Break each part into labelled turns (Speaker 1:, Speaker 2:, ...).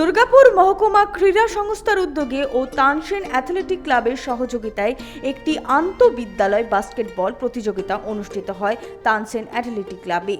Speaker 1: দুর্গাপুর মহকুমা ক্রীড়া সংস্থার উদ্যোগে ও তানসেন অ্যাথলেটিক ক্লাবের সহযোগিতায় একটি আন্তঃবিদ্যালয় বাস্কেটবল প্রতিযোগিতা অনুষ্ঠিত হয় তানসেন অ্যাথলেটিক ক্লাবে।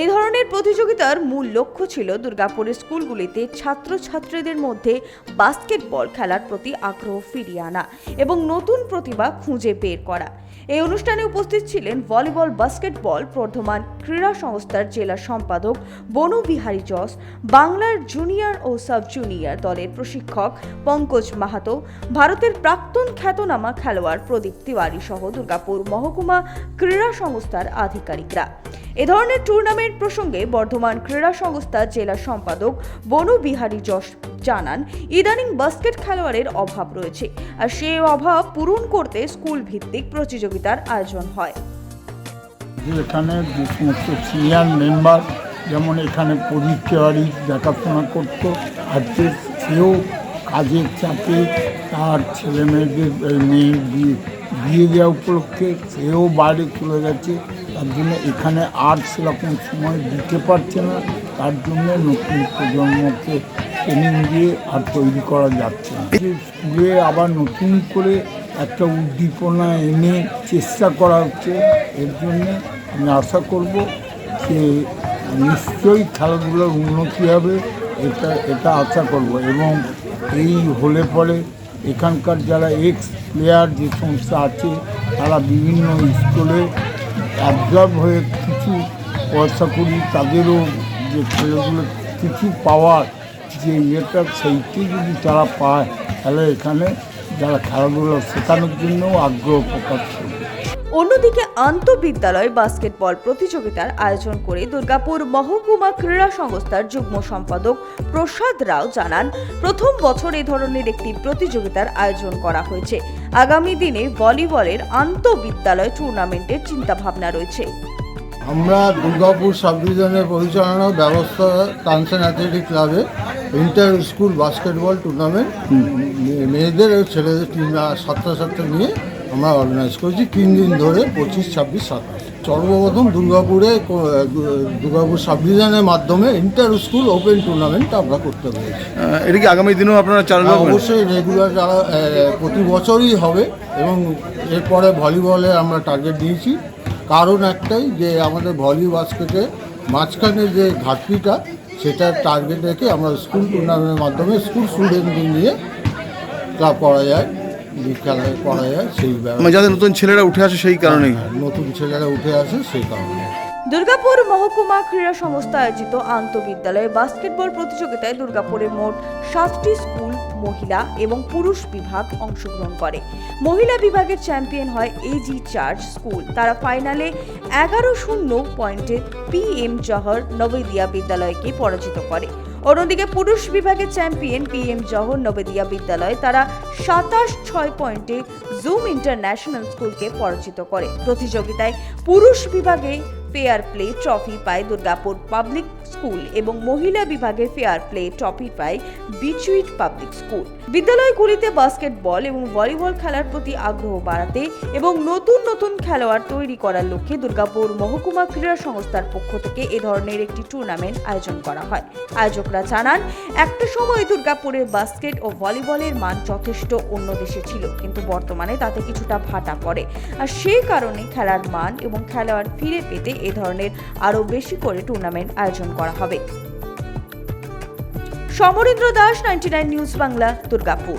Speaker 1: এই ধরনের প্রতিযোগিতার মূল লক্ষ্য ছিল দুর্গাপুরের স্কুলগুলিতে ছাত্রছাত্রীদের মধ্যে বাস্কেটবল খেলার প্রতি আগ্রহ ফিরিয়ে আনা এবং নতুন প্রতিভা খুঁজে বের করা। এই অনুষ্ঠানে উপস্থিত ছিলেন ভলিবল, বাস্কেটবল বর্ধমান ক্রীড়া সংস্থার জেলা সম্পাদক বনু বিহারী জস, বাংলার জুনিয়র ও সাব জুনিয়র দলের প্রশিক্ষক পঙ্কজ মাহাতো, ভারতের প্রাক্তন খ্যাতনামা খেলোয়াড় প্রদীপ তিওয়ারি সহ দুর্গাপুর মহকুমা ক্রীড়া সংস্থার আধিকারিকরা। এ ধরনের টুর্নামেন্ট প্রসঙ্গে বর্ধমান ক্রীড়া সংস্থা জেলা সম্পাদক বনু বিহারী যশ জানান, ইদানিং বাস্কেট খেলোয়াড়ের অভাব রয়েছে আর সেই অভাব পূরণ করতে স্কুল ভিত্তিক প্রতিযোগিতার আয়োজন হয়।
Speaker 2: এখানে যে সমস্ত সিনিয়র মেম্বার যেমন এখানে প্রদীপ তেওয়ারি দেখাশোনা করতো, আজকে সেও কাজের চাপে তার ছেলে মেয়েদের এই বিয়ে দেওয়া উপলক্ষে সেও বাইরে চলে গেছে। তার জন্য এখানে আর সেরকম সময় দিতে পারছে না। তার জন্য নতুন প্রজন্মকে ট্রেনিং দিয়ে আর তৈরি করা যাচ্ছে না। স্কুলে আবার নতুন করে একটা উদ্দীপনা এনে চেষ্টা করা হচ্ছে, এর জন্য আমি আশা করব যে নিশ্চয়ই খেলাধুলার উন্নতি হবে, এটা এটা আশা করব। এবং এই হলে পরে এখানকার যারা এক্স প্লেয়ার যে সমস্ত আছে, তারা বিভিন্ন স্কুলে অবজার্ভ হয়ে কিছু পয়সা করি, তাদেরও যে ছেলেগুলো কিছু পাওয়ার যে ইয়েটা, সেইটি যদি তারা পায়, তাহলে এখানে যারা খেলাধুলা শেখানোর জন্যও আগ্রহ প্রকাশ করবে।
Speaker 1: অন্যদিকে আন্তঃবিদ্যালয় বাস্কেটবল প্রতিযোগিতার আয়োজন করে দুর্গাপুর মহকুমা ক্রীড়া সংস্থার যুগ্ম সম্পাদক প্রসাদ রাও জানান, প্রথম বছর এই ধরনের একটি প্রতিযোগিতার আয়োজন করা হয়েছে। আগামী দিনে ভলিবলের আন্তঃবিদ্যালয় টুর্নামেন্টের চিন্তাভাবনা রয়েছে।
Speaker 3: আমরা দুর্গাপুর সাব ডিভিশনের পরিচালনা ব্যবস্থা টানসেন অ্যাথলেটিক ক্লাবে ইন্টার স্কুল বাস্কেটবল টুর্নামেন্ট মেয়েদের ছেলেদের টিম ছাত্রছাত্রী নিয়ে আমরা অর্গানাইজ করেছি তিন দিন ধরে পঁচিশ ছাব্বিশ সাতাশ। সর্বপ্রথম দুর্গাপুরে দুর্গাপুর সাব ডিভিশনের মাধ্যমে ইন্টার স্কুল ওপেন টুর্নামেন্ট আমরা করতে পেরেছি।
Speaker 4: এটা কি আগামী দিনেও আপনারা চালু
Speaker 3: হ্যাঁ, অবশ্যই রেগুলার প্রতি বছরই হবে এবং এরপরে ভলিবলে আমরা টার্গেট দিয়েছি। কারণ একটাই যে আমাদের ভলি বাস্কেটে মাঝখানে যে ঘাটতিটা সেটা টার্গেট রেখে আমরা স্কুল টুর্নামেন্টের মাধ্যমে স্কুল স্টুডেন্টদের নিয়ে ক্লাব করা যায়। খেলা করা যায় সেই
Speaker 4: মানে যাদের নতুন ছেলেরা উঠে আসে সেই কারণেই।
Speaker 3: নতুন ছেলেরা উঠে আসে সেই কারণে
Speaker 1: দুর্গাপুর মহকুমা ক্রীড়া সংস্থা আয়োজিত আন্তঃবিদ্যালয় বাস্কেটবল প্রতিযোগিতায় দুর্গাপুরে মোট সাতটি স্কুল মহিলা এবং পুরুষ বিভাগ অংশগ্রহণ করে। মহিলা বিভাগের চ্যাম্পিয়ন হয় এজি চার্চ স্কুল। তারা ফাইনালে এগারো শূন্য পয়েন্টে পি এম জহর নবেদিয়া বিদ্যালয়কে পরাজিত করে। অন্যদিকে পুরুষ বিভাগে champion P M Jawahar Navodaya Vidyalaya তারা সাতাশ ছয় পয়েন্টে জুম ইন্টারন্যাশনাল স্কুলকে পরাজিত করে। প্রতিযোগিতায় পুরুষ বিভাগে ফেয়ার প্লে ট্রফি পায় দুর্গাপুর পাবলিক স্কুল এবং মহিলা বিভাগে ফেয়ার প্লে ট্রফি পায় বিচুইট পাবলিক স্কুল বিদ্যালয়গুলিতে বাস্কেটবল এবং ভলিবল খেলার প্রতি আগ্রহ বাড়াতে এবং নতুন নতুন খেলোয়াড় তৈরি করার লক্ষ্যে দুর্গাপুর মহকুমা ক্রীড়া সংস্থার পক্ষ থেকে এ ধরনের একটি টুর্নামেন্ট আয়োজন করা হয়। আয়োজকরা জানান, একটা সময় দুর্গাপুরের বাস্কেট ও ভলিবলের মান যথেষ্ট অন্য দেশে ছিল, কিন্তু বর্তমানে তাতে কিছুটা ভাটা পড়ে। আর সেই কারণে খেলার মান এবং খেলোয়াড় ফিরে পেতে এ ধরনের আরও বেশি করে টুর্নামেন্ট আয়োজন করা হবে। Samarendra Das ninety news Bangla Durgapur.